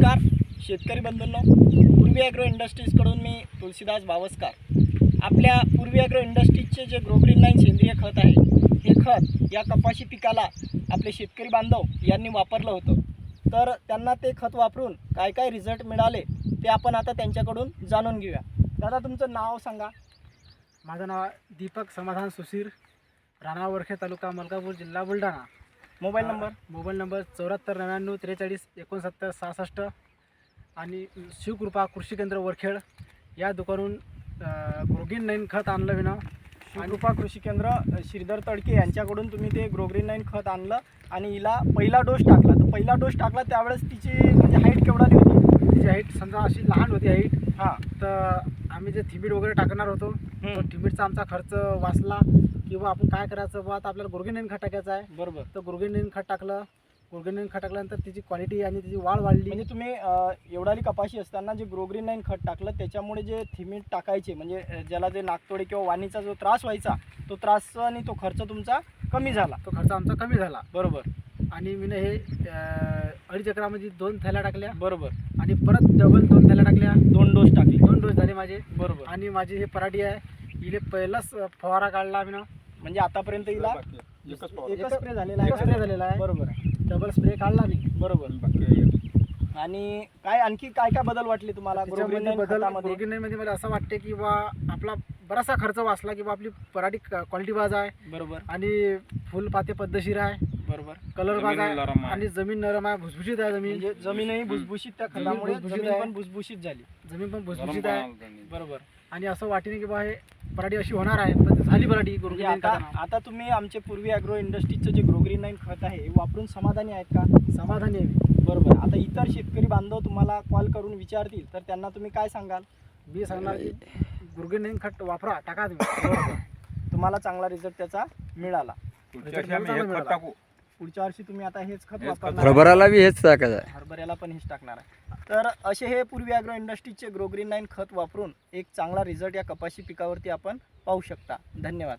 नमस्कार शेतकरी बंधूंनो पूर्वी ॲग्रो इंडस्ट्रीजकडून मी तुलसीदास बावस्कार. आपल्या पूर्वी ॲग्रो इंडस्ट्रीजचे जे ग्रोग्रीन नाईन सेंद्रिय खत आहे हे खत या कपाशी पिकाला आपले शेतकरी बांधव यांनी वापरलं होतं. तर त्यांना ते खत वापरून काय काय रिझल्ट मिळाले ते आपण आता त्यांच्याकडून जाणून घेऊया. दादा तुमचं नाव सांगा. माझं नाव दीपक समाधान सुशीर राणा वरखे तालुका मलकापूर जिल्हा Buldhana. Mobile number? Mobile number चौऱ्याहत्तर नव्याण्णव त्रेचाळीस एकोणसत्तर सहासष्ट आणि शिवकृपा कृषी केंद्र वरखेड. या दुकानून ग्रोगिन नाईन खत आणलं विना. शिवकृपा कृषी केंद्र श्रीधर तडके यांच्याकडून तुम्ही ते ग्रोग्रीन नाईन खत आणलं आणि हिला पहिला डोस टाकला. तर पहिला डोस टाकला त्यावेळेस तिची म्हणजे हाईट केवढाली होती? तिची हाईट समजा अशी लहान होती हाईट हां. तर आम्ही जे थिबीड वगैरे टाकणार होतो तो थिबीडचा आमचा खर्च वाचला किंवा आपण काय करायचं आता आपल्याला ग्रोगिन खत टाकायचं आहे. बरोबर. तर ग्रोगिन खत टाकलं. ग्रोगिन नाईन खत टाकल्यानंतर तिची क्वालिटी आणि तिची वाढ वाढली. म्हणजे तुम्ही एवढाली कपाशी असताना जे ग्रोग्रीन नाईन खत टाकलं त्याच्यामुळे जे थिमीट टाकायचे म्हणजे ज्याला जे नागतोडे किंवा वाणीचा जो त्रास व्हायचा तो त्रास आणि तो खर्च तुमचा कमी झाला. तो खर्च आमचा कमी झाला. बरोबर. आणि मी हे अं, अडीच एकरामध्ये दोन थैल्या टाकल्या. बरोबर. आणि परत डबल दोन थैल्या टाकल्या. दोन डोस टाकले. दोन डोस झाले माझे. बरोबर. आणि माझी हे पराठी आहे. इले पहिलाच फवारा काढला आम्ही ना. म्हणजे आतापर्यंत हिला एकच फवारा. एकच स्प्रे झालेला आहे स्प्रे झालेला आहे. बरोबर. आहे डबल स्प्रे काढला मी. बरोबर. आणि काय आणखी काय काय बदल वाटले तुम्हाला? बदलमध्ये मला असं वाटते की बा आपला बराचसा खर्च वाचला की बा आपली पराठी क्वालिटी बाज आहे. बरोबर. आणि फुलपाते पद्धतशीर आहे. बरोबर. कलर बाज जमीन आहे नरम आहे. आणि जमीन नरम आहे भुसभुशीत आहे जमीन. म्हणजे जमीनही भुसभुशीत त्या जमीन खतामुळे भुसभुशीत जमीन आहे. पण भुसभुशीत झाली. जमीन पण गरम भुसभुशीत आहे. त्यांनी. बरोबर. आणि असं वाटेने की बा हे पराठी अशी होणार आहे पण झाली पराठी म्हणजे आता आता तुम्ही आमचे पूर्वी अॅग्रो इंडस्ट्रीजचं जे ग्रोग्रीन नाईन खत आहे हे वापरून समाधानी आहेत का? समाधानी आहे मी. बरोबर. आता इतर शेतकरी बांधव तुम्हाला कॉल करून विचारतील तर त्यांना तुम्ही काय सांगाल? मी सांगणार की गुरगेन खत वापरा टाका तुम्ही. तुम्हाला चांगला रिझल्ट त्याचा मिळाला. पुढच्या वर्षी आम्ही हे खत टाकू. पुढच्या वर्षी तुम्ही आता हेच खत वापरणार. हरभराला बी हेच टाकायचं आहे हरभऱ्याला पण हेच टाकणार आहे तर असे हे पूर्वी अॅग्रो इंडस्ट्रीजचे ग्रोग्रीन नाईन खत वापरून एक चांगला रिझल्ट या कपाशी पिकावरती आपण पाहू शकता धन्यवाद.